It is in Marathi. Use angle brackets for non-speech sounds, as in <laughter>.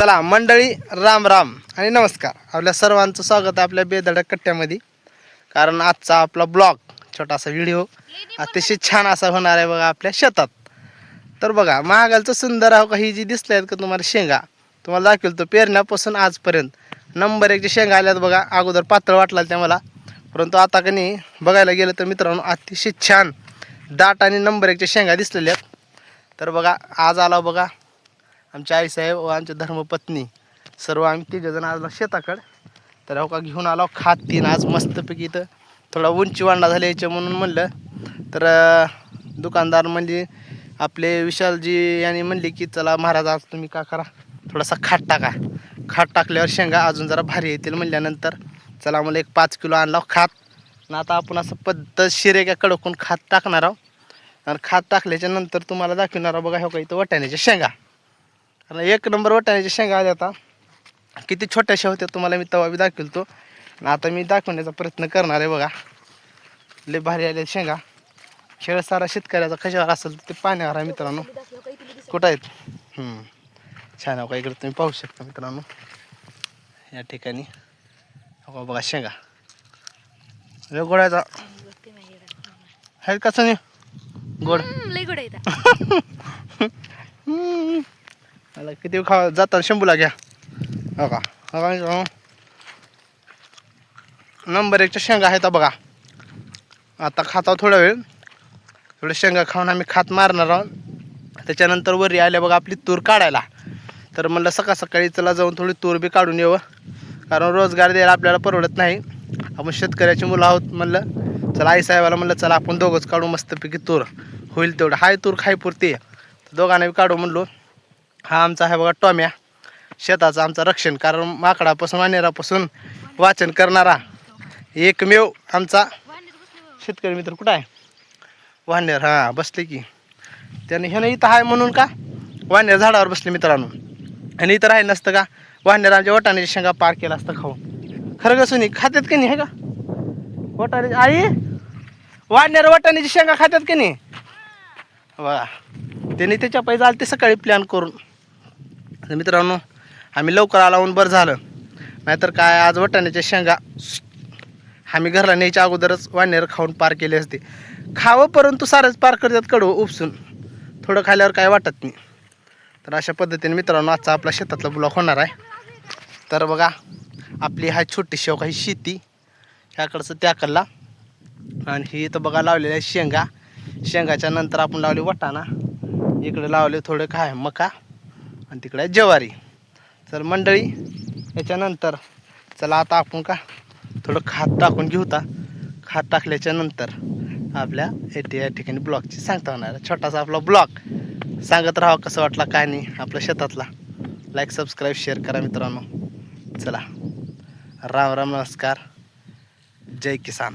चला मंडळी राम राम. आणि नमस्कार. आपल्या सर्वांचं स्वागत आहे आपल्या बेदड्या कट्ट्यामध्ये. कारण आजचा आपला ब्लॉग छोटासा व्हिडिओ अतिशय छान असा होणार आहे बघा आपल्या शेतात. तर बघा महागालचं सुंदर आहो का ही जी दिसले आहेत का तुम्हाला? शेंगा. तुम्हाला दाखवेल तो पेरण्यापासून आजपर्यंत. नंबर एकच्या शेंगा आल्यात बघा अगोदर पातळ वाटला त्या मला. परंतु आता का नाही बघायला गेलं तर मित्रांनो अतिशय छान. दाट आणि नंबर एकच्या शेंगा दिसलेल्या आहेत. तर बघा आज आला बघा आमच्या आईसाहेब व आमच्या धर्मपत्नी सर्व आम्ही तिघजण आलो शेताकडं. तर अवका का घेऊन आलो खात तीन. आज मस्तपैकी इथं थोडा उंची वांडा झाला याच्या म्हणून म्हणलं. तर दुकानदार म्हणजे आपले विशालजी यांनी म्हणले की चला महाराज आज तुम्ही का करा? थोडासा खाट टाका. खाट टाकल्यावर शेंगा अजून जरा भारी येतील म्हणल्यानंतर चला मला एक पाच किलो आणला खात. आणि आता आपण असं पद्धतशीर एका कडकून खात टाकणार आहोत. आणि खात टाकल्याच्या नंतर तुम्हाला दाखवणार आहोत बघा हो का इथं वाटाण्याच्या शेंगा. कारण एक नंबर वटाण्याच्या शेंगा आल्या आता. किती छोट्याशा होत्या तुम्हाला मी तवा बी दाखवतो आणि आता मी दाखवण्याचा प्रयत्न करणार आहे बघा. लय भारी आल्या शेंगा. खेळ सारा शेतकऱ्याचा कशावर असेल तर ते पाण्यावर आहे मित्रांनो. कुठं आहेत. छान हो का इकडे तुम्ही पाहू शकता मित्रांनो. या ठिकाणी. हो का बघा शेंगा. लय गोडायचा आहेत कसं नाही गोड. गोड. <laughs> मला किती खा जाताना शंभूला घ्या. हो का? हो का? हो. नंबर एकच्या शेंगा आहेत बघा. आता खाता थोडा वेळ. थोडं शेंगा खाऊन आम्ही खात मारणार आहोत. त्याच्यानंतर वरी आल्या बघा आपली तूर काढायला. तर म्हणलं सकाळ सकाळी चला जाऊन थोडी तूर बी काढून येवं. कारण रोजगार द्यायला आपल्याला परवडत नाही. आपण शेतकऱ्याची मुलं आहोत म्हणलं. चला आई साहेबाला म्हणलं चला आपण दोघंच काढू मस्तपैकी तूर. होईल तेवढं. हाय तूर खायपुरती. दोघांना बी काढू म्हणलो. हा आमचा आहे बघा टॉम्या. शेताचं आमचं रक्षण कारण माकडापासून वानेरापासून वाचन करणारा एकमेव आमचा शेतकरी मित्र कुठं आहे? वानेर हां बसले की. त्याने ह्यानं इथं आहे म्हणून का? वानेर झाडावर बसले मित्रांनो. आणि इथं राहिलं नसतं का? वानेर आमच्या वटाण्याची शेंगा पार केला असतं खाऊन. खरं का सुनी खात्यात की नाही हे का? वटाण्याची आई? वानेर वटाण्याची शेंगा खात्यात की नाही? बघा त्याने त्याच्या पैसे आले ते सकाळी प्लॅन करून. तर मित्रांनो आम्ही लवकर आलावून बरं झालं. नाहीतर काय आज वटाण्याच्या शेंगा आम्ही घरला न्यायच्या अगोदरच वानेर खाऊन पार केले असते. खावं परंतु सारंच पार करतात कडवं उपसून. थोडं खाल्यावर काय वाटत नाही. तर अशा पद्धतीने मित्रांनो आजचा आपला शेतातला ब्लॉक होणार आहे. तर बघा आपली हा छोटी शेव काही शेती. ह्याकडचं त्याकडला आणि ही इथं बघा लावलेल्या आहे शेंगा. शेंगाच्या नंतर आपण लावले वटाणा. इकडे लावले थोडे काय मका. आणि तिकडे आहे ज्वारी. तर मंडळी याच्यानंतर चला आता आपण का थोडं खात टाकून घेऊ ता. खात टाकल्याच्या नंतर आपल्या येथे या ठिकाणी ब्लॉगची सांगता होणार छोटासा आपला ब्लॉक सांगत राहा कसं वाटला काय नाही आपल्या शेतातला. लाईक सबस्क्राईब शेअर करा मित्रांनो. चला. राम राम नमस्कार. जय किसान.